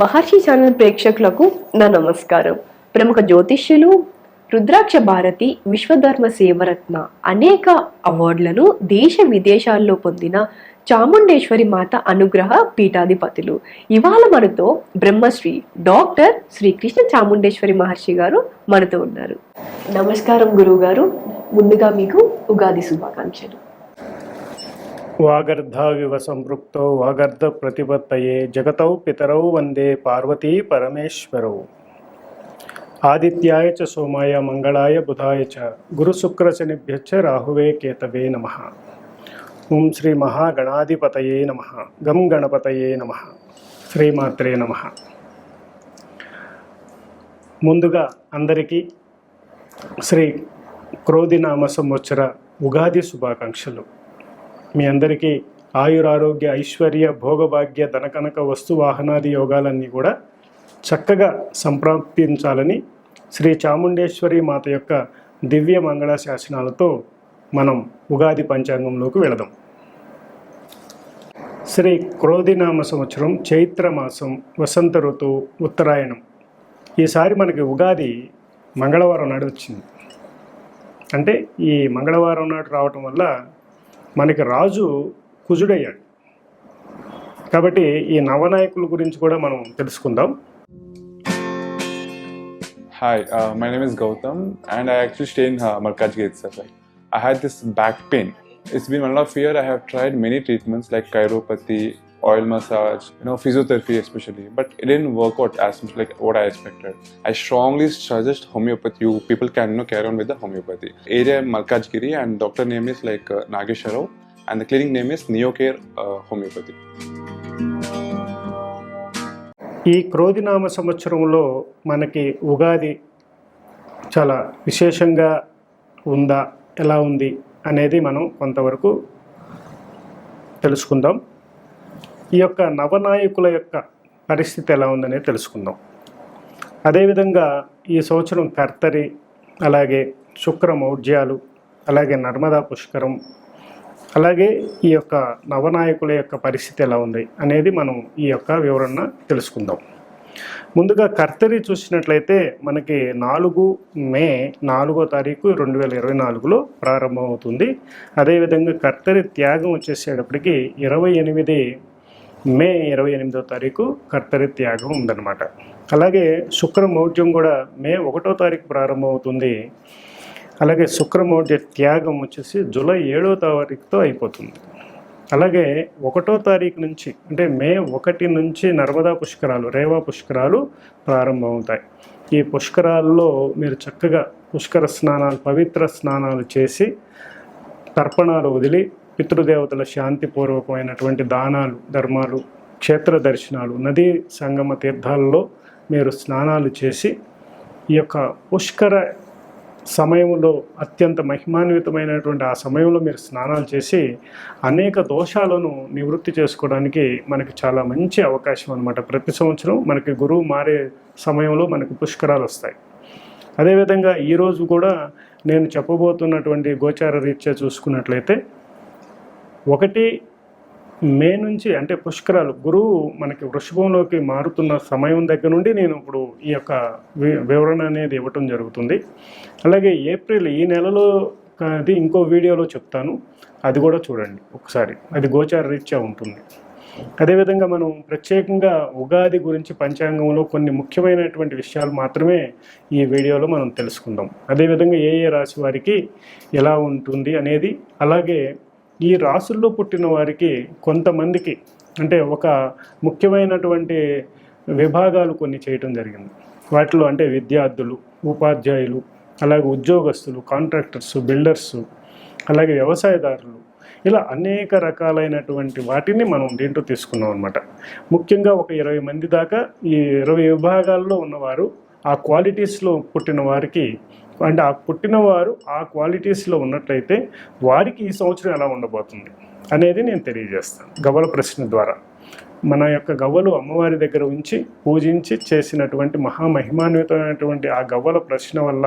మహర్షి channel ప్రేక్షకులకు నా నమస్కారం. ప్రముఖ జ్యోతిష్యులు రుద్రాక్ష భారతి విశ్వధర్మ సేవరత్న అనేక అవార్డులను దేశ విదేశాల్లో పొందిన చాముండేశ్వరి మాత అనుగ్రహ పీఠాధిపతులు. ఇవాళ మనతో బ్రహ్మశ్రీ డాక్టర్ శ్రీకృష్ణ చాముండేశ్వరి మహర్షి గారు మనతో ఉన్నారు. నమస్కారం గురువు గారు ముందుగా మీకు ఉగాది శుభాకాంక్షలు. వాగర్ధావివ సంపృక్తో వాగర్ధ ప్రతిపత్తయే జగతౌ పితరౌ వందే పార్వతీ పరమేశ్వరౌ. ఆదిత్యాయ చ సోమాయ మంగళాయ బుధాయ చ గురుశుక్రశనిభ్యచ్చ రాహువే కేతవే నమ. ఓం శ్రీ మహాగణాధిపతయే నమ. గం గణపతయే నమ. శ్రీమాత్రే నమ. ముందుగా అందరికీ శ్రీ క్రోధినామ సంవత్సర ఉగాది శుభాకాంక్షలు. మీ అందరికీ ఆయురారోగ్య ఐశ్వర్య భోగభాగ్య ధనకనక వస్తు వాహనాది యోగాలన్నీ కూడా చక్కగా సంప్రాప్తించాలని శ్రీ చాముండేశ్వరి మాత యొక్క దివ్య మంగళ శాసనాలతో మనం ఉగాది పంచాంగంలోకి వెళదాం. శ్రీ క్రోధినామ సంవత్సరం చైత్ర మాసం వసంత ఋతువు ఉత్తరాయణం. ఈసారి మనకి ఉగాది మంగళవారం నాడు వచ్చింది. అంటే ఈ మంగళవారం నాడు రావటం వల్ల మనకి రాజు కుజుడయ్యాడు. కాబట్టి ఈ నవనాయకుల గురించి కూడా మనం తెలుసుకుందాం. Hi my name is Gautam and I actual stay in Markaz gate sir I had this back pain it's been one of year I have tried many treatments like chiropathy oil massage, you know, physiotherapy especially, but it didn't work out as much like what I expected. I strongly suggest homeopathy. You people can you know carry on with the homeopathy. Area Malkajgiri, and doctor name is like uh, Nagesharov, and the clinic name is Neocare uh, Homeopathy. ఈ క్రోధినామ సంవత్సరంలో మనకి ఉగాది చాలా విశేషంగా ఉందా ఎలా ఉంది అనేది మనం కొంతవరకు తెలుసుకుందాం ఈ యొక్క నవనాయకుల యొక్క పరిస్థితి ఎలా ఉందనేది తెలుసుకుందాం. అదేవిధంగా ఈ సంవత్సరం కర్తరి అలాగే శుక్ర మౌఢ్యాలు అలాగే నర్మదా పుష్కరం అలాగే ఈ యొక్క నవనాయకుల యొక్క పరిస్థితి ఎలా ఉంది అనేది మనం ఈ యొక్క వివరణ తెలుసుకుందాం. ముందుగా కర్తరి చూసినట్లయితే మనకి నాలుగు మే నాలుగో తారీఖు రెండు వేల ఇరవై నాలుగులో ప్రారంభమవుతుంది. అదేవిధంగా కర్తరి త్యాగం వచ్చేసేటప్పటికి ఇరవై ఎనిమిది మే ఇరవై ఎనిమిదో తారీఖు కర్తరి త్యాగం ఉందన్నమాట. అలాగే శుక్రమౌఢ్యం కూడా మే ఒకటో తారీఖు ప్రారంభమవుతుంది. అలాగే శుక్రమౌఢ్య త్యాగం వచ్చేసి జూలై ఏడో తారీఖుతో అయిపోతుంది. అలాగే ఒకటో తారీఖు నుంచి అంటే మే ఒకటి నుంచి నర్మదా పుష్కరాలు రేవా పుష్కరాలు ప్రారంభమవుతాయి. ఈ పుష్కరాల్లో మీరు చక్కగా పుష్కర స్నానాలు పవిత్ర స్నానాలు చేసి తర్పణాలు వదిలి పితృదేవతల శాంతిపూర్వకమైనటువంటి దానాలు ధర్మాలు క్షేత్ర దర్శనాలు నదీ సంగమ తీర్థాలలో మీరు స్నానాలు చేసి ఈ యొక్క పుష్కర సమయంలో అత్యంత మహిమాన్వితమైనటువంటి ఆ సమయంలో మీరు స్నానాలు చేసి అనేక దోషాలను నివృత్తి చేసుకోవడానికి మనకి చాలా మంచి అవకాశం అనమాట ప్రతి సంవత్సరం మనకి గురువు మారే సమయంలో మనకి పుష్కరాలు వస్తాయి. అదేవిధంగా ఈరోజు కూడా నేను చెప్పబోతున్నటువంటి గోచార రీత్యా చూసుకున్నట్లయితే ఒకటి మే నుంచి అంటే పుష్కరాలు గురువు మనకి వృషభంలోకి మారుతున్న సమయం దగ్గర నుండి నేను ఇప్పుడు ఈ యొక్క వి- వివరణ అనేది ఇవ్వటం జరుగుతుంది. అలాగే ఏప్రిల్ ఈ నెలలో అది ఇంకో వీడియోలో చెప్తాను. అది కూడా చూడండి ఒకసారి. అది గోచార రీత్యా ఉంటుంది. అదేవిధంగా మనం ప్రత్యేకంగా ఉగాది గురించి పంచాంగంలో కొన్ని ముఖ్యమైనటువంటి విషయాలు మాత్రమే ఈ వీడియోలో మనం తెలుసుకుందాం. అదేవిధంగా ఏ ఏ రాశి వారికి ఎలా ఉంటుంది అనేది అలాగే ఈ రాసుల్లో పుట్టిన వారికి కొంతమందికి అంటే ఒక ముఖ్యమైనటువంటి విభాగాలు కొన్ని చేయటం జరిగింది. వాటిలో అంటే విద్యార్థులు ఉపాధ్యాయులు అలాగే ఉద్యోగస్తులు కాంట్రాక్టర్స్ బిల్డర్స్ అలాగే వ్యవసాయదారులు. ఇలా అనేక రకాలైనటువంటి వాటిని మనం దీంట్లో తీసుకున్నాం అనమాట ముఖ్యంగా ఒక ఇరవై మంది దాకా ఈ ఇరవై విభాగాల్లో ఉన్నవారు ఆ క్వాలిటీస్లో పుట్టిన వారికి అండ్ ఆ పుట్టినవారు ఆ క్వాలిటీస్లో ఉన్నట్లయితే వారికి ఈ సంవత్సరం ఎలా ఉండబోతుంది అనేది నేను తెలియజేస్తాను గవ్వల ప్రశ్న ద్వారా. మన యొక్క గవ్వలు అమ్మవారి దగ్గర ఉంచి పూజించి చేసినటువంటి మహామహిమాన్వితమైనటువంటి ఆ గవ్వల ప్రశ్న వల్ల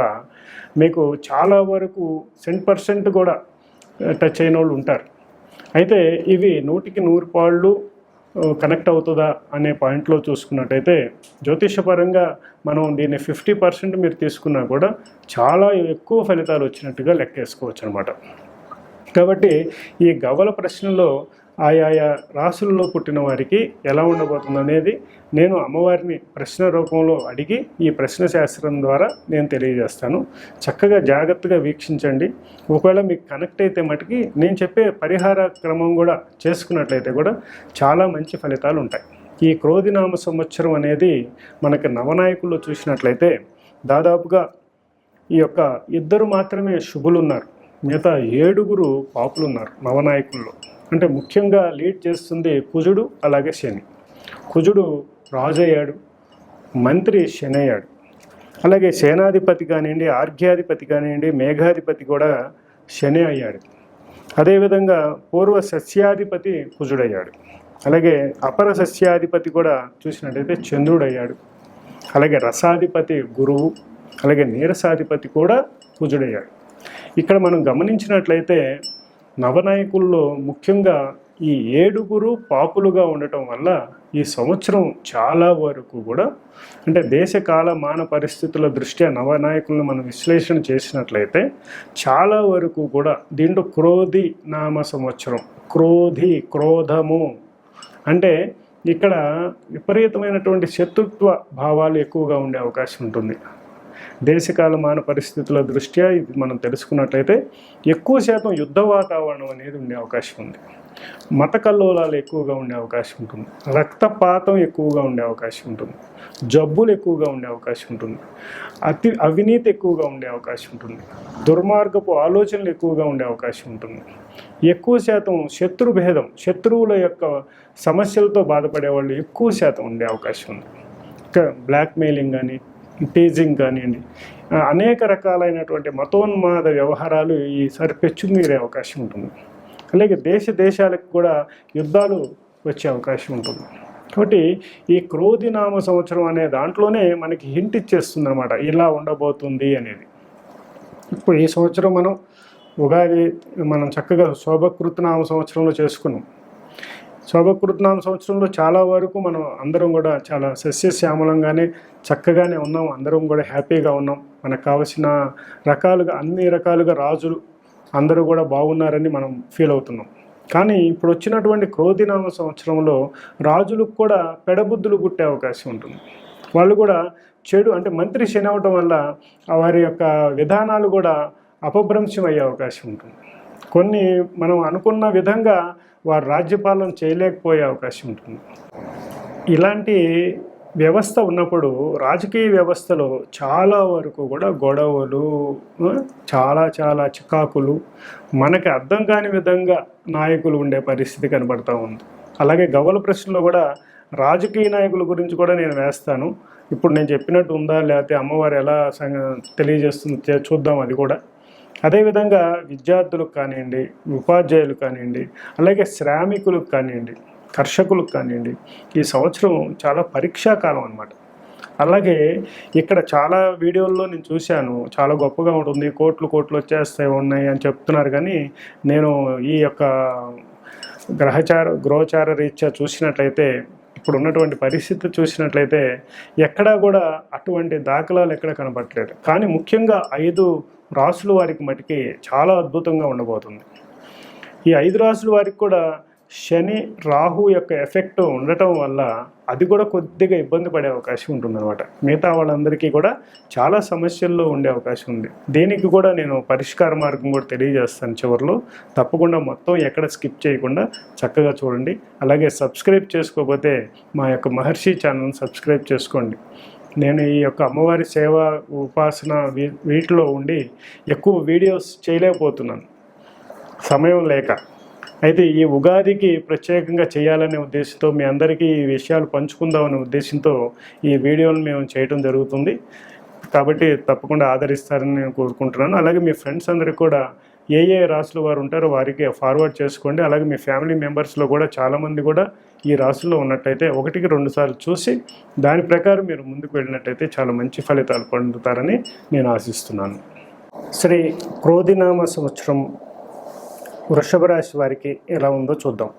మీకు చాలా వరకు సెంట్ పర్సెంట్ కూడా టచ్ అయిన వాళ్ళు ఉంటారు. అయితే ఇవి నూటికి నూరు పాళ్ళు కనెక్ట్ అవుతుందా అనే పాయింట్లో చూసుకున్నట్టయితే జ్యోతిషపరంగా మనం దీన్ని ఫిఫ్టీ పర్సెంట్ మీరు తీసుకున్నా కూడా చాలా ఎక్కువ ఫలితాలు వచ్చినట్టుగా లెక్కేసుకోవచ్చు అనమాట కాబట్టి ఈ గవ్వల ప్రశ్నలో ఆయా రాసుల్లో పుట్టిన వారికి ఎలా ఉండబోతుంది అనేది నేను అమ్మవారిని ప్రశ్న రూపంలో అడిగి ఈ ప్రశ్న శాస్త్రం ద్వారా నేను తెలియజేస్తాను. చక్కగా జాగ్రత్తగా వీక్షించండి. ఒకవేళ మీకు కనెక్ట్ అయితే మటుకి నేను చెప్పే పరిహార క్రమం కూడా చేసుకున్నట్లయితే కూడా చాలా మంచి ఫలితాలు ఉంటాయి. ఈ క్రోధినామ సంవత్సరం అనేది మనకి నవనాయకుల్లో చూసినట్లయితే దాదాపుగా ఈ యొక్క ఇద్దరు మాత్రమే శుభులు ఉన్నారు మిగతా ఏడుగురు పాపులు ఉన్నారు నవనాయకుల్లో. అంటే ముఖ్యంగా లీడ్ చేస్తుంది కుజుడు అలాగే శని. కుజుడు రాజు అయ్యాడు మంత్రి శని అయ్యాడు అలాగే సేనాధిపతి కానివ్వండి ఆర్ఘ్యాధిపతి కానివ్వండి మేఘాధిపతి కూడా శని అయ్యాడు. అదేవిధంగా పూర్వ సస్యాధిపతి కుజుడయ్యాడు. అలాగే అపర సస్యాధిపతి కూడా చూసినట్టయితే చంద్రుడయ్యాడు. అలాగే రసాధిపతి గురువు అలాగే నీరసాధిపతి కూడా కుజుడయ్యాడు. ఇక్కడ మనం గమనించినట్లయితే నవనాయకుల్లో ముఖ్యంగా ఈ ఏడుగురు పాపులుగా ఉండటం వల్ల ఈ సంవత్సరం చాలా వరకు కూడా అంటే దేశకాల మాన పరిస్థితుల దృష్ట్యా నవనాయకులను మనం విశ్లేషణ చేసినట్లయితే చాలా వరకు కూడా దీంట్లో క్రోధి నామ సంవత్సరం క్రోధి క్రోధము. అంటే ఇక్కడ విపరీతమైనటువంటి శత్రుత్వ భావాలు ఎక్కువగా ఉండే అవకాశం ఉంటుంది. దేశకాల మాన పరిస్థితుల దృష్ట్యా ఇది మనం తెలుసుకున్నట్లయితే ఎక్కువ శాతం యుద్ధ వాతావరణం అనేది ఉండే అవకాశం ఉంది. మత కల్లోలాలు ఎక్కువగా ఉండే అవకాశం ఉంటుంది. రక్తపాతం ఎక్కువగా ఉండే అవకాశం ఉంటుంది. జబ్బులు ఎక్కువగా ఉండే అవకాశం ఉంటుంది. అతి అవినీతి ఎక్కువగా ఉండే అవకాశం ఉంటుంది. దుర్మార్గపు ఆలోచనలు ఎక్కువగా ఉండే అవకాశం ఉంటుంది. ఎక్కువ శాతం శత్రు భేదం శత్రువుల యొక్క సమస్యలతో బాధపడే వాళ్ళు ఎక్కువ శాతం ఉండే అవకాశం ఉంది. ఇంకా బ్లాక్మెయిలింగ్ కానీ టీజింగ్ కానివ్వండి. అనేక రకాలైనటువంటి మతోన్మాద వ్యవహారాలు ఈసారి పెచ్చుమీరే అవకాశం ఉంటుంది. అలాగే దేశ దేశాలకు కూడా యుద్ధాలు వచ్చే అవకాశం ఉంటుంది. కాబట్టి ఈ క్రోధినామ సంవత్సరం అనే దాంట్లోనే మనకి హింట్ ఇచ్చేస్తుంది అనమాట ఇలా ఉండబోతుంది అనేది. ఇప్పుడు ఈ సంవత్సరం మనం ఉగాది మనం చక్కగా శోభకృతనామ సంవత్సరంలో చేసుకున్నాం. శోభకృతనామ సంవత్సరంలో చాలా వరకు మనం అందరం కూడా చాలా సస్యశ్యామలంగానే చక్కగానే ఉన్నాం. అందరం కూడా హ్యాపీగా ఉన్నాం. మనకు కావలసిన రకాలుగా అన్ని రకాలుగా రాజులు అందరూ కూడా బాగున్నారని మనం ఫీల్ అవుతున్నాం. కానీ ఇప్పుడు వచ్చినటువంటి క్రోధినామ సంవత్సరంలో రాజులకు కూడా పెడబుద్ధులు పుట్టే అవకాశం ఉంటుంది. వాళ్ళు కూడా చెడు అంటే మంత్రి శని అవటం వల్ల వారి యొక్క విధానాలు కూడా అపభ్రంశం అయ్యే అవకాశం ఉంటుంది. కొన్ని మనం అనుకున్న విధంగా వారు రాజ్యపాలన చేయలేకపోయే అవకాశం ఉంటుంది. ఇలాంటి వ్యవస్థ ఉన్నప్పుడు రాజకీయ వ్యవస్థలో చాలా వరకు కూడా గొడవలు చాలా చాలా చికాకులు మనకి అర్థం కాని విధంగా నాయకులు ఉండే పరిస్థితి కనబడతా ఉంది. అలాగే గవ్వల ప్రశ్నలో కూడా రాజకీయ నాయకుల గురించి కూడా నేను వేస్తాను. ఇప్పుడు నేను చెప్పినట్టు ఉందా లేకపోతే అమ్మవారు ఎలా సంగ- తెలియజేస్తుంది చూద్దాం అది కూడా. అదేవిధంగా విద్యార్థులకు కానివ్వండి ఉపాధ్యాయులు కానివ్వండి అలాగే శ్రామికులకు కానివ్వండి కర్షకులకు కానివ్వండి ఈ సంవత్సరం చాలా పరీక్షాకాలం అన్నమాట. అలాగే ఇక్కడ చాలా వీడియోల్లో నేను చూశాను చాలా గొప్పగా ఉంటుంది కోట్లు కోట్లు వచ్చేస్తాయి ఉన్నాయి అని చెప్తున్నారు. కానీ నేను ఈ యొక్క గ్రహచార గృహచార రీత్యా చూసినట్లయితే ఇప్పుడు ఉన్నటువంటి పరిస్థితి చూసినట్లయితే ఎక్కడా కూడా అటువంటి దాఖలాలు ఎక్కడ కనపడట్లేదు కానీ ముఖ్యంగా ఐదు రాసుల వారికి మటుకి చాలా అద్భుతంగా ఉండబోతుంది. ఈ ఐదు రాసుల వారికి కూడా శని రాహు యొక్క ఎఫెక్ట్ ఉండటం వల్ల అది కూడా కొద్దిగా ఇబ్బంది పడే అవకాశం ఉంటుందన్నమాట. మిగతా వాళ్ళందరికీ కూడా చాలా సమస్యల్లో ఉండే అవకాశం ఉంది. దీనికి కూడా నేను పరిష్కార మార్గం కూడా తెలియజేస్తాను చివరిలో. తప్పకుండా మొత్తం ఎక్కడ స్కిప్ చేయకుండా చక్కగా చూడండి. అలాగే సబ్స్క్రైబ్ చేసుకోకపోతే మా యొక్క మహర్షి ఛానల్ సబ్స్క్రైబ్ చేసుకోండి. నేను ఈ యొక్క అమ్మవారి సేవ ఉపాసన వీ వీటిలో ఉండి ఎక్కువ వీడియోస్ చేయలేకపోతున్నాను. సమయం లేక. అయితే ఈ ఉగాదికి ప్రత్యేకంగా చేయాలనే ఉద్దేశంతో మీ అందరికీ ఈ విషయాలు పంచుకుందామనే ఉద్దేశంతో ఈ వీడియోను మేము చేయడం జరుగుతుంది. కాబట్టి తప్పకుండా ఆదరిస్తారని నేను కోరుకుంటున్నాను. అలాగే మీ ఫ్రెండ్స్ అందరికీ కూడా ఏ ఏ రాసుల వారు ఉంటారో వారికి ఫార్వర్డ్ చేసుకోండి. అలాగే మీ ఫ్యామిలీ మెంబర్స్లో కూడా చాలామంది కూడా ఈ రాశిలో ఉన్నట్టయితే ఒకటికి రెండు సార్లు చూసి దాని ప్రకారం మీరు ముందుకు వెళ్ళినట్టయితే చాలా మంచి ఫలితాలు పొందుతారని నేను ఆశిస్తున్నాను. శ్రీ క్రోధినామ సంవత్సరం వృషభ రాశి వారికి ఎలా ఉందో చూద్దాం.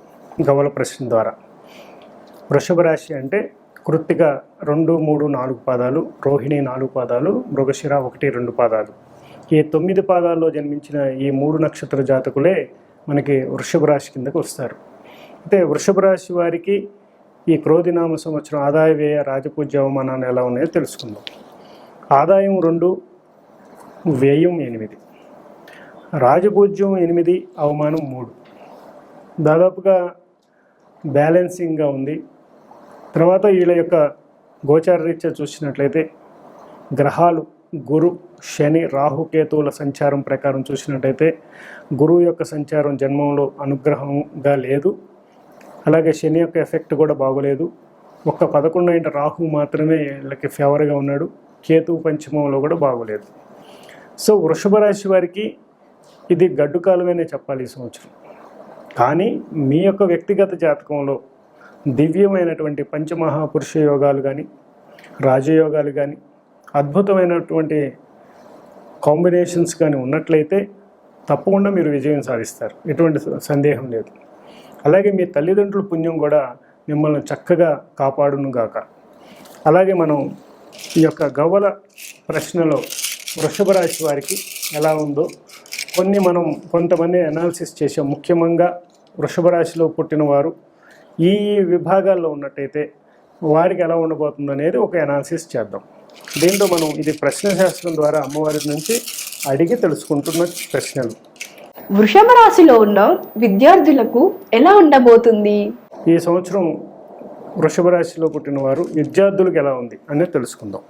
గవల ప్రశ్న ద్వారా. వృషభ రాశి అంటే కృత్తిక రెండు మూడు నాలుగు పాదాలు రోహిణి నాలుగు పాదాలు మృగశిర ఒకటి రెండు పాదాలు. ఈ తొమ్మిది పాదాల్లో జన్మించిన ఈ మూడు నక్షత్ర జాతకులే మనకి వృషభ రాశి కిందకు వస్తారు. అంటే వృషభ రాశి వారికి ఈ క్రోధినామ సంవత్సరం ఆదాయ వ్యయ రాజపూజ్య అవమానాలు ఎలా ఉన్నాయో తెలుసుకుందాం. ఆదాయం రెండు వ్యయం ఎనిమిది. రాజపూజ్యం ఎనిమిది అవమానం మూడు. దాదాపుగా బ్యాలెన్సింగ్గా ఉంది. తర్వాత వీళ్ళ యొక్క గోచార రీత్యా చూసినట్లయితే గ్రహాలు గురు శని రాహుకేతువుల సంచారం ప్రకారం చూసినట్టయితే గురువు యొక్క సంచారం జన్మంలో అనుగ్రహంగా లేదు. అలాగే శని యొక్క ఎఫెక్ట్ కూడా బాగోలేదు. ఒక్క పదకొండు అయిన రాహు మాత్రమే వీళ్ళకి ఫేవర్గా ఉన్నాడు. కేతు పంచమంలో కూడా బాగోలేదు. సో వృషభ రాశి వారికి ఇది గడ్డు కాలమేనే చెప్పాలి ఈ సంవత్సరం. కానీ మీ యొక్క వ్యక్తిగత జాతకంలో దివ్యమైనటువంటి పంచమహాపురుష యోగాలు కానీ రాజయోగాలు కానీ అద్భుతమైనటువంటి కాంబినేషన్స్ కానీ ఉన్నట్లయితే తప్పకుండా మీరు విజయం సాధిస్తారు. ఎటువంటి సందేహం లేదు. అలాగే మీ తల్లిదండ్రుల పుణ్యం కూడా మిమ్మల్ని చక్కగా కాపాడును గాక. అలాగే మనం ఈ యొక్క గవ్వల ప్రశ్నలో వృషభ రాశి వారికి ఎలా ఉందో కొన్ని మనం కొంతమంది అనాలిసిస్ చేసాం ముఖ్యంగా వృషభ రాశిలో పుట్టిన వారు ఈ ఈ విభాగాల్లో ఉన్నట్టయితే వారికి ఎలా ఉండబోతుంది అనేది ఒక అనాలిసిస్ చేద్దాం. దీంట్లో మనం ఇది ప్రశ్న శాస్త్రం ద్వారా అమ్మవారి నుంచి అడిగి తెలుసుకుంటున్న ప్రశ్నలు. వృషభ రాశిలో ఉన్న విద్యార్థులకు ఎలా ఉండబోతుంది? ఈ సంవత్సరం వృషభ రాశిలో పుట్టిన వారు విద్యార్థులకు ఎలా ఉంది అనేది తెలుసుకుందాం.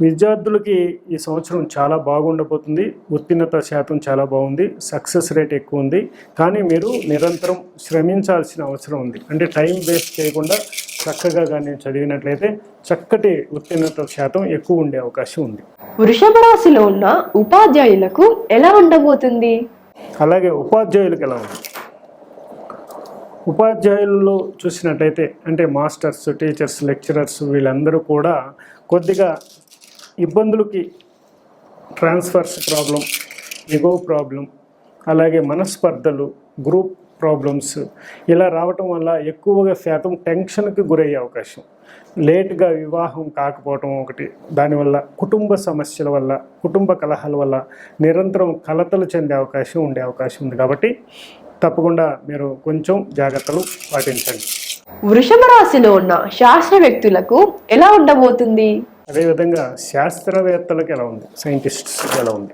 విద్యార్థులకి ఈ సంవత్సరం చాలా బాగుండబోతుంది. ఉత్తీర్ణత శాతం చాలా బాగుంది. సక్సెస్ రేట్ ఎక్కువ ఉంది. కానీ మీరు నిరంతరం శ్రమించాల్సిన అవసరం ఉంది. అంటే టైం వేస్ట్ చేయకుండా చక్కగా కానీ చదివినట్లయితే చక్కటి ఉత్తీర్ణత శాతం ఎక్కువ ఉండే అవకాశం ఉంది. వృషభ రాశిలో ఉన్న ఉపాధ్యాయులకు ఎలా ఉండబోతుంది? అలాగే ఉపాధ్యాయులకు ఎలా ఉంది? ఉపాధ్యాయులలో చూసినట్టయితే అంటే మాస్టర్స్ టీచర్స్ లెక్చరర్స్ వీళ్ళందరూ కూడా కొద్దిగా ఇబ్బందులకి ట్రాన్స్ఫర్స్ ప్రాబ్లం ఎగో ప్రాబ్లం అలాగే మనస్పర్ధలు గ్రూప్ ప్రాబ్లమ్స్ ఇలా రావటం వల్ల ఎక్కువగా శాతం టెన్షన్కి గురయ్యే అవకాశం. లేట్గా వివాహం కాకపోవటం ఒకటి. దానివల్ల కుటుంబ సమస్యల వల్ల కుటుంబ కలహాల వల్ల నిరంతరం కలతలు చెందే అవకాశం ఉండే అవకాశం ఉంది. కాబట్టి తప్పకుండా మీరు కొంచెం జాగ్రత్తలు పాటించండి. వృషభ రాశిలో ఉన్న శాస్త్ర వ్యక్తులకు ఎలా ఉండబోతుంది? అదేవిధంగా శాస్త్రవేత్తలకు ఎలా ఉంది? సైంటిస్ట్స్ ఎలా ఉంది?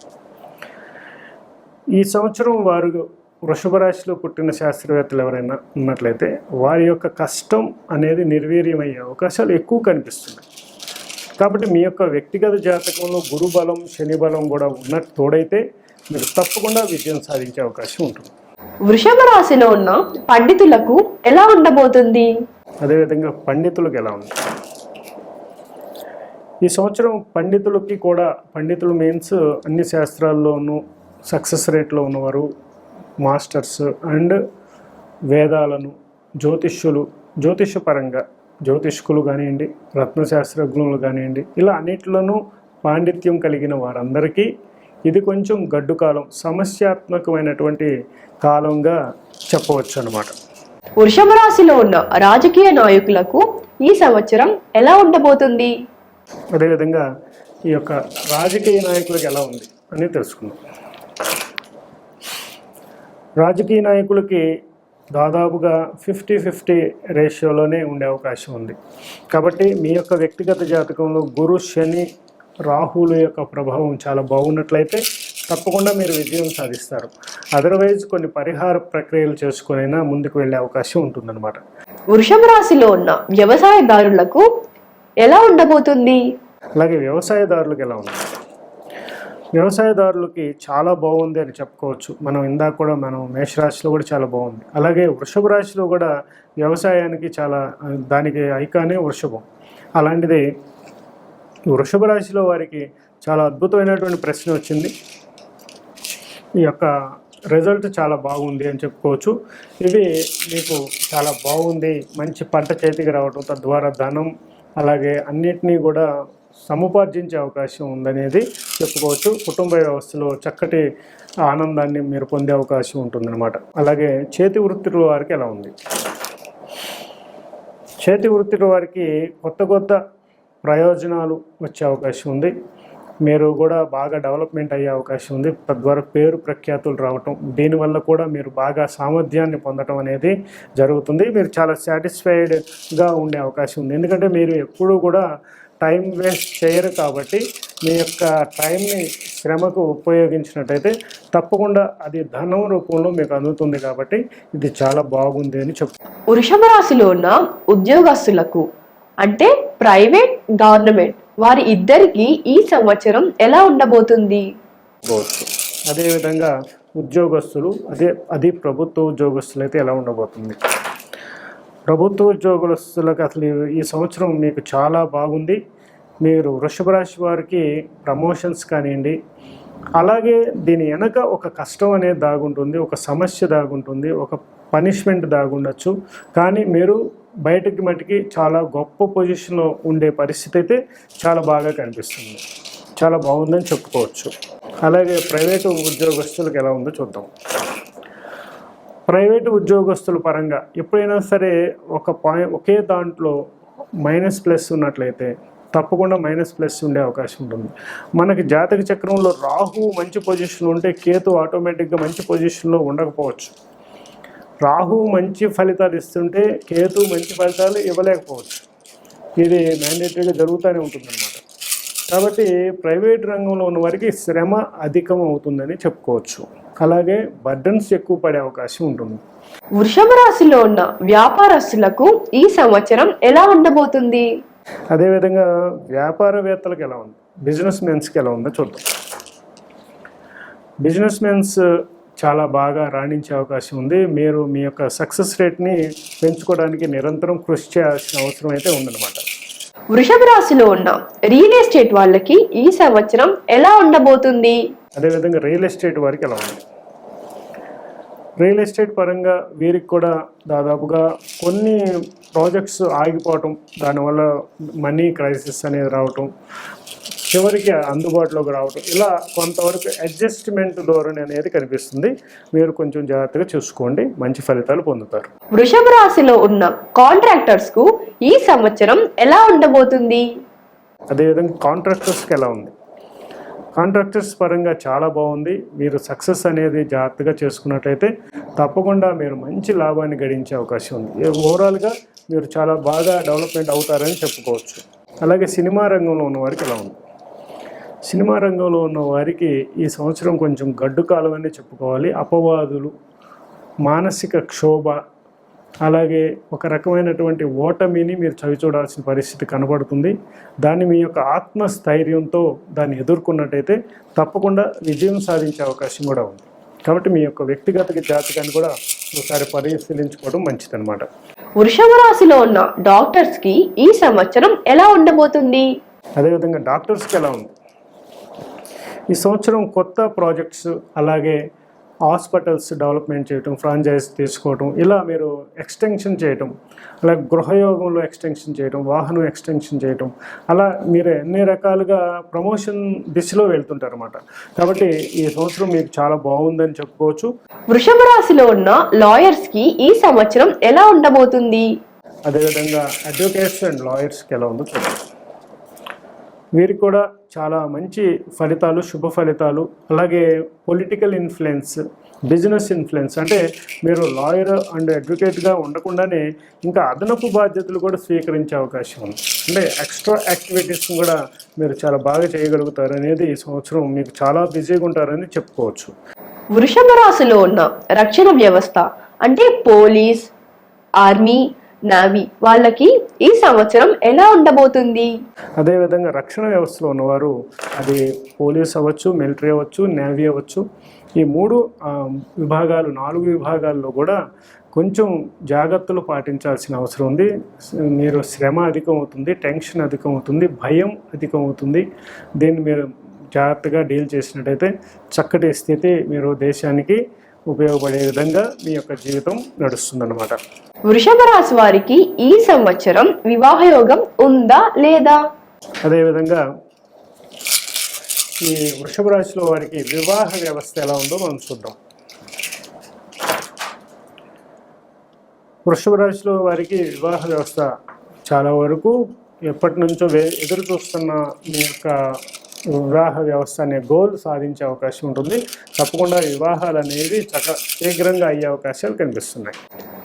ఈ సంవత్సరం వారు వృషభ రాశిలో పుట్టిన శాస్త్రవేత్తలు ఎవరైనా ఉన్నట్లయితే వారి యొక్క కష్టం అనేది నిర్వీర్యమయ్యే అవకాశాలు ఎక్కువ కనిపిస్తున్నాయి. కాబట్టి మీ యొక్క వ్యక్తిగత జాతకంలో గురు బలం శని బలం కూడా ఉన్నట్టు తోడైతే మీరు తప్పకుండా విజయం సాధించే అవకాశం ఉంటుంది. వృషభ రాశిలో ఉన్న పండితులకు ఎలా ఉండబోతుంది? అదేవిధంగా పండితులకు ఎలా ఉంది ఈ సంవత్సరం పండితులకి కూడా పండితులు మీన్స్ అన్ని శాస్త్రాల్లోనూ సక్సెస్ రేట్లో ఉన్నవారు మాస్టర్స్ అండ్ వేదాలను జ్యోతిష్యులు జ్యోతిష్యపరంగా జ్యోతిష్కులు కానివ్వండి రత్నశాస్త్రజ్ఞులు కానివ్వండి ఇలా అన్నిట్లోనూ పాండిత్యం కలిగిన వారందరికీ ఇది కొంచెం గడ్డు కాలం సమస్యాత్మకమైనటువంటి కాలంగా చెప్పవచ్చు అన్నమాట వృషభ రాశిలో ఉన్న రాజకీయ నాయకులకు ఈ సంవత్సరం ఎలా ఉండబోతుంది? అదేవిధంగా ఈ యొక్క రాజకీయ నాయకులకు ఎలా ఉంది అని తెలుసుకుందాం. రాజకీయ నాయకులకి దాదాపుగా ఫిఫ్టీ ఫిఫ్టీ రేషియోలోనే ఉండే అవకాశం ఉంది. కాబట్టి మీ యొక్క వ్యక్తిగత జాతకంలో గురు శని రాహుల యొక్క ప్రభావం చాలా బాగున్నట్లయితే తప్పకుండా మీరు విజయం సాధిస్తారు. అదర్వైజ్ కొన్ని పరిహార ప్రక్రియలు చేసుకునైనా ముందుకు వెళ్ళే అవకాశం ఉంటుందన్నమాట. వృషభ రాశిలో ఉన్న వ్యవసాయదారులకు ఎలా ఉండబోతుంది? అలాగే వ్యవసాయదారులకు ఎలా ఉంది వ్యవసాయదారులకి చాలా బాగుంది అని చెప్పుకోవచ్చు. మనం ఇందాక కూడా మనం మేషరాశిలో కూడా చాలా బాగుంది. అలాగే వృషభ రాశిలో కూడా వ్యవసాయానికి చాలా దానికి ఐకానే వృషభం. అలాంటిది వృషభ రాశిలో వారికి చాలా అద్భుతమైనటువంటి ప్రశ్న వచ్చింది. ఈ యొక్క రిజల్ట్ చాలా బాగుంది అని చెప్పుకోవచ్చు. ఇది మీకు చాలా బాగుంది మంచి పంట చేతికి రావడం తద్వారా ధనం అలాగే అన్నిటినీ కూడా సముపార్జించే అవకాశం ఉందనేది చెప్పుకోవచ్చు. కుటుంబ వ్యవస్థలో చక్కటి ఆనందాన్ని మీరు పొందే అవకాశం ఉంటుందన్నమాట. అలాగే చేతి వృత్తుల వారికి ఎలా ఉంది? చేతి వృత్తుల వారికి కొత్త కొత్త ప్రయోజనాలు వచ్చే అవకాశం ఉంది. మీరు కూడా బాగా డెవలప్మెంట్ అయ్యే అవకాశం ఉంది. తద్వారా పేరు ప్రఖ్యాతులు రావటం దీనివల్ల కూడా మీరు బాగా సామర్థ్యాన్ని పొందటం అనేది జరుగుతుంది. మీరు చాలా సాటిస్ఫైడ్గా ఉండే అవకాశం ఉంది. ఎందుకంటే మీరు ఎప్పుడూ కూడా టైం వేస్ట్ చేయరు కాబట్టి మీ యొక్క టైంని శ్రమకు ఉపయోగించినట్టయితే తప్పకుండా అది ధనం రూపంలో మీకు అందుతుంది కాబట్టి ఇది చాలా బాగుంది అని చెప్తాను వృషభ రాశిలో ఉన్న ఉద్యోగస్తులకు అంటే ప్రైవేట్ గవర్నమెంట్ వారి ఇద్దరికి ఈ సంవత్సరం ఎలా ఉండబోతుంది. అదేవిధంగా ఉద్యోగస్తులు అదే అది ప్రభుత్వ ఉద్యోగస్తులు అయితే ఎలా ఉండబోతుంది ప్రభుత్వ ఉద్యోగస్తులకు అసలు ఈ- ఈ సంవత్సరం మీకు చాలా బాగుంది. మీరు వృషభ రాశి వారికి ప్రమోషన్స్ కానివ్వండి అలాగే దీని వెనక ఒక కష్టం అనేది దాగుంటుంది ఒక సమస్య దాగుంటుంది ఒక పనిష్మెంట్ దాగుండొచ్చు. కానీ మీరు బయటకి మటుకి చాలా గొప్ప పొజిషన్లో ఉండే పరిస్థితి అయితే చాలా బాగా కనిపిస్తుంది. చాలా బాగుందని చెప్పుకోవచ్చు. అలాగే ప్రైవేటు ఉద్యోగస్తులకు ఎలా ఉందో చూద్దాం. ప్రైవేటు ఉద్యోగస్తుల పరంగా ఎప్పుడైనా సరే ఒక పాయింట్ ఒకే దాంట్లో మైనస్ ప్లస్ ఉన్నట్లయితే తప్పకుండా మైనస్ ప్లస్ ఉండే అవకాశం ఉంటుంది. మనకి జాతక చక్రంలో రాహు మంచి పొజిషన్లో ఉంటే కేతు ఆటోమేటిక్గా మంచి పొజిషన్లో ఉండకపోవచ్చు. రాహు మంచి ఫలితాలు ఇస్తుంటే కేతు మంచి ఫలితాలు ఇవ్వలేకపోవచ్చు. ఇది మ్యాండేటరీగా జరుగుతూనే ఉంటుందన్నమాట. కాబట్టి ప్రైవేట్ రంగంలో ఉన్న వారికి శ్రమ అధికం అవుతుందని చెప్పుకోవచ్చు. అలాగే బర్డన్స్ ఎక్కువ పడే అవకాశం ఉంటుంది. వృషభ రాశిలో ఉన్న వ్యాపారస్తులకు ఈ సంవత్సరం ఎలా ఉండబోతుంది? అదేవిధంగా వ్యాపారవేత్తలకు ఎలా ఉంది? బిజినెస్ మెన్స్కి ఎలా ఉందో చూద్దాం. బిజినెస్ మెన్స్ చాలా బాగా రాణించే అవకాశం ఉంది. మీరు మీ యొక్క సక్సెస్ రేట్ని పెంచుకోవడానికి నిరంతరం కృషి చేయాల్సిన అవసరం అయితే ఉందన్నమాట. వృషభ రాశిలో ఉన్న రియల్ ఎస్టేట్ వాళ్ళకి ఈ సంవత్సరం ఎలా ఉండబోతుంది? అదేవిధంగా రియల్ ఎస్టేట్ వారికి ఎలా ఉంది? రియల్ ఎస్టేట్ పరంగా వీరికి కూడా దాదాపుగా కొన్ని ప్రాజెక్ట్స్ ఆగిపోవటం దానివల్ల మనీ క్రైసిస్ అనేది రావటం చివరికి అందుబాటులోకి రావటం. ఇలా కొంతవరకు అడ్జస్ట్మెంట్ ధోరణి అనేది కనిపిస్తుంది. మీరు కొంచెం జాగ్రత్తగా చూసుకోండి. మంచి ఫలితాలు పొందుతారు. వృషభ రాశిలో ఉన్న కాంట్రాక్టర్స్కు ఈ సంవత్సరం ఎలా ఉండబోతుంది? అదేవిధంగా కాంట్రాక్టర్స్కి ఎలా ఉంది? కాంట్రాక్టర్స్ పరంగా చాలా బాగుంది. మీరు సక్సెస్ అనేది జాగ్రత్తగా చేసుకున్నట్లయితే తప్పకుండా మీరు మంచి లాభాన్ని గడించే అవకాశం ఉంది. ఓవరాల్గా మీరు చాలా బాగా డెవలప్మెంట్ అవుతారని చెప్పుకోవచ్చు. అలాగే సినిమా రంగంలో ఉన్న వారికి ఎలా ఉంది? సినిమా రంగంలో ఉన్న వారికి ఈ సంవత్సరం కొంచెం గడ్డు కాలమనే చెప్పుకోవాలి. అపవాదులు మానసిక క్షోభ అలాగే ఒక రకమైనటువంటి ఓటమిని మీరు చవి చూడాల్సిన పరిస్థితి కనబడుతుంది. దాన్ని మీ యొక్క ఆత్మస్థైర్యంతో దాన్ని ఎదుర్కొన్నట్టయితే తప్పకుండా విజయం సాధించే అవకాశం కూడా ఉంది. కాబట్టి మీ యొక్క వ్యక్తిగత జాతకాన్ని కూడా ఒకసారి పరిశీలించుకోవడం మంచిదన్నమాట. వృషభ రాశిలో ఉన్న డాక్టర్స్కి ఈ సంవత్సరం ఎలా ఉండబోతుంది? అదేవిధంగా డాక్టర్స్కి ఎలా ఉంది? ఈ సంవత్సరం కొత్త ప్రాజెక్ట్స్ అలాగే హాస్పిటల్స్ డెవలప్మెంట్ చేయటం ఫ్రాంచైజ్ తీసుకోవటం ఇలా మీరు ఎక్స్టెన్షన్ చేయటం అలాగే గృహయోగంలో ఎక్స్టెన్షన్ చేయటం వాహనం ఎక్స్టెన్షన్ చేయటం అలా మీరు ఎన్ని రకాలుగా ప్రమోషన్ దిశలో వెళ్తుంటారు అనమాట కాబట్టి ఈ సంవత్సరం మీకు చాలా బాగుందని చెప్పుకోవచ్చు. వృషభ రాశిలో ఉన్న లాయర్స్కి ఈ సంవత్సరం ఎలా ఉండబోతుంది? అదేవిధంగా అడ్వకేట్స్ అండ్ లాయర్స్కి ఎలా ఉందో చూద్దాం వీరికి కూడా చాలా మంచి ఫలితాలు శుభ ఫలితాలు. అలాగే పొలిటికల్ ఇన్ఫ్లుయెన్స్ బిజినెస్ ఇన్ఫ్లుయెన్స్ అంటే మీరు లాయర్ అండ్ అడ్వకేట్గా ఉండకుండానే ఇంకా అదనపు బాధ్యతలు కూడా స్వీకరించే అవకాశం ఉంది. అంటే ఎక్స్ట్రా యాక్టివిటీస్ కూడా మీరు చాలా బాగా చేయగలుగుతారు అనేది ఈ సంవత్సరం మీకు చాలా బిజీగా ఉంటారని చెప్పుకోవచ్చు. వృషభ రాశిలో ఉన్న రక్షణ వ్యవస్థ అంటే పోలీస్ ఆర్మీ నావీ. వాళ్ళకి ఈ సంవత్సరం ఎలా ఉండబోతుంది? అదేవిధంగా రక్షణ వ్యవస్థలో ఉన్నవారు అది పోలీస్ అవ్వచ్చు మిలిటరీ అవ్వచ్చు నేవీ అవ్వచ్చు ఈ మూడు విభాగాలు నాలుగు విభాగాల్లో కూడా కొంచెం జాగ్రత్తలు పాటించాల్సిన అవసరం ఉంది. మీరు శ్రమ అధికం అవుతుంది టెన్షన్ అధికం అవుతుంది భయం అధికం అవుతుంది దీన్ని మీరు జాగ్రత్తగా డీల్ చేసినట్టయితే చక్కటి స్థితి మీరు దేశానికి ఉపయోగపడే విధంగా మీ యొక్క జీవితం నడుస్తుందన్నమాట. వృషభ రాశి వారికి ఈ సంవత్సరం వివాహ యోగం ఉందా లేదా? అదేవిధంగా ఈ వృషభ రాశిలో వారికి వివాహ వ్యవస్థ ఎలా ఉందో మనం చూద్దాం. వృషభ రాశిలో వారికి వివాహ వ్యవస్థ చాలా వరకు ఎప్పటి నుంచో ఎదురు చూస్తున్న మీ యొక్క వివాహ వ్యవస్థ అనే గోల్ సాధించే అవకాశం ఉంటుంది. తప్పకుండా వివాహాలు అనేవి చక శీఘ్రంగా అయ్యే అవకాశాలు కనిపిస్తున్నాయి.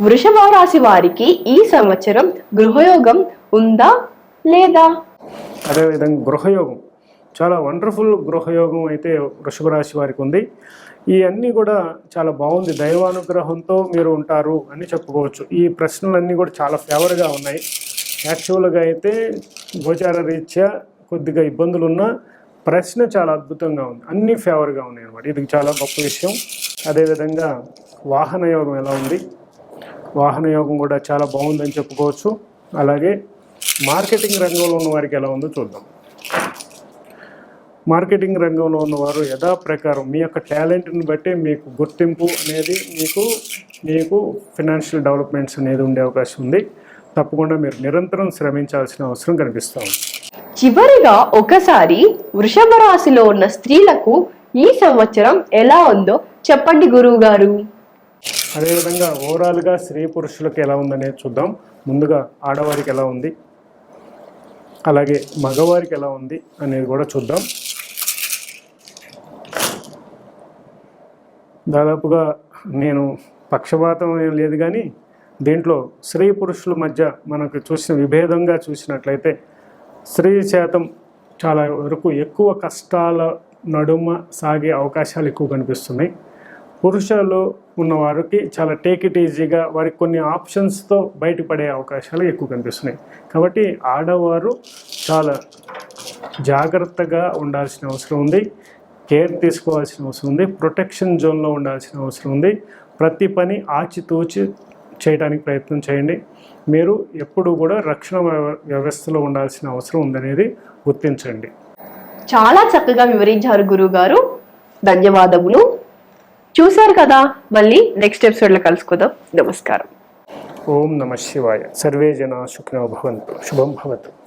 వృషభ రాశి వారికి ఈ సంవత్సరం గృహయోగం ఉందా లేదా? అదేవిధంగా గృహయోగం. చాలా వండర్ఫుల్ గృహయోగం అయితే వృషభ రాశి వారికి ఉంది. ఈ అన్నీ కూడా చాలా బాగుంది. దైవానుగ్రహంతో మీరు ఉంటారు అని చెప్పుకోవచ్చు. ఈ ప్రశ్నలన్నీ కూడా చాలా ఫేవర్గా ఉన్నాయి. యాక్చువల్గా అయితే గోచార రీత్యా కొద్దిగా ఇబ్బందులు ఉన్నా ప్రశ్న చాలా అద్భుతంగా ఉంది. అన్ని ఫేవర్గా ఉన్నాయి అనమాట ఇది చాలా గొప్ప విషయం. అదేవిధంగా వాహన యోగం ఎలా ఉంది? వాహన యోగం కూడా చాలా బాగుందని చెప్పుకోవచ్చు. అలాగే మార్కెటింగ్ రంగంలో ఉన్న వారికి ఎలా ఉందో చూద్దాం. మార్కెటింగ్ రంగంలో ఉన్నవారు యథా ప్రకారం మీ యొక్క టాలెంట్ని బట్టి మీకు గుర్తింపు అనేది మీకు మీకు ఫినాన్షియల్ డెవలప్మెంట్స్ అనేది ఉండే అవకాశం ఉంది. తప్పకుండా మీరు నిరంతరం శ్రమించాల్సిన అవసరం కనిపిస్తూ ఉంది. చివరిగా ఒకసారి వృషభ రాశిలో ఉన్న స్త్రీలకు ఈ సంవత్సరం ఎలా ఉందో చెప్పండి గురువు గారు అదేవిధంగా ఓవరాల్గా స్త్రీ పురుషులకు ఎలా ఉందనేది చూద్దాం. ముందుగా ఆడవారికి ఎలా ఉంది? అలాగే మగవారికి ఎలా ఉంది అనేది కూడా చూద్దాం. దాదాపుగా నేను పక్షపాతం ఏం లేదు కానీ దీంట్లో స్త్రీ పురుషుల మధ్య మనకు చూసిన విభేదంగా చూసినట్లయితే స్త్రీ శాతం చాలా వరకు ఎక్కువ కష్టాల నడుమ సాగే అవకాశాలు ఎక్కువ కనిపిస్తున్నాయి. పురుషులు ఉన్నవారికి చాలా టేక్ ఇట్ ఈజీగా వారికి కొన్ని ఆప్షన్స్తో బయటపడే అవకాశాలు ఎక్కువ కనిపిస్తున్నాయి. కాబట్టి ఆడవారు చాలా జాగ్రత్తగా ఉండాల్సిన అవసరం ఉంది. కేర్ తీసుకోవాల్సిన అవసరం ఉంది. ప్రొటెక్షన్ జోన్లో ఉండాల్సిన అవసరం ఉంది. ప్రతి పని ఆచితూచి చేయడానికి ప్రయత్నం చేయండి. మీరు ఎప్పుడు కూడా రక్షణ వ్యవ- వ్యవస్థలో ఉండాల్సిన అవసరం ఉందనేది గుర్తించండి. చాలా చక్కగా వివరించారు గురువు గారు ధన్యవాదములు. చూశారు కదా మళ్ళీ నెక్స్ట్ ఎపిసోడ్లో కలుసుకుందాం. నమస్కారం. ఓం నమ శివాయ. సర్వే జనా సుఖినో భవంతు. శుభం భవతు.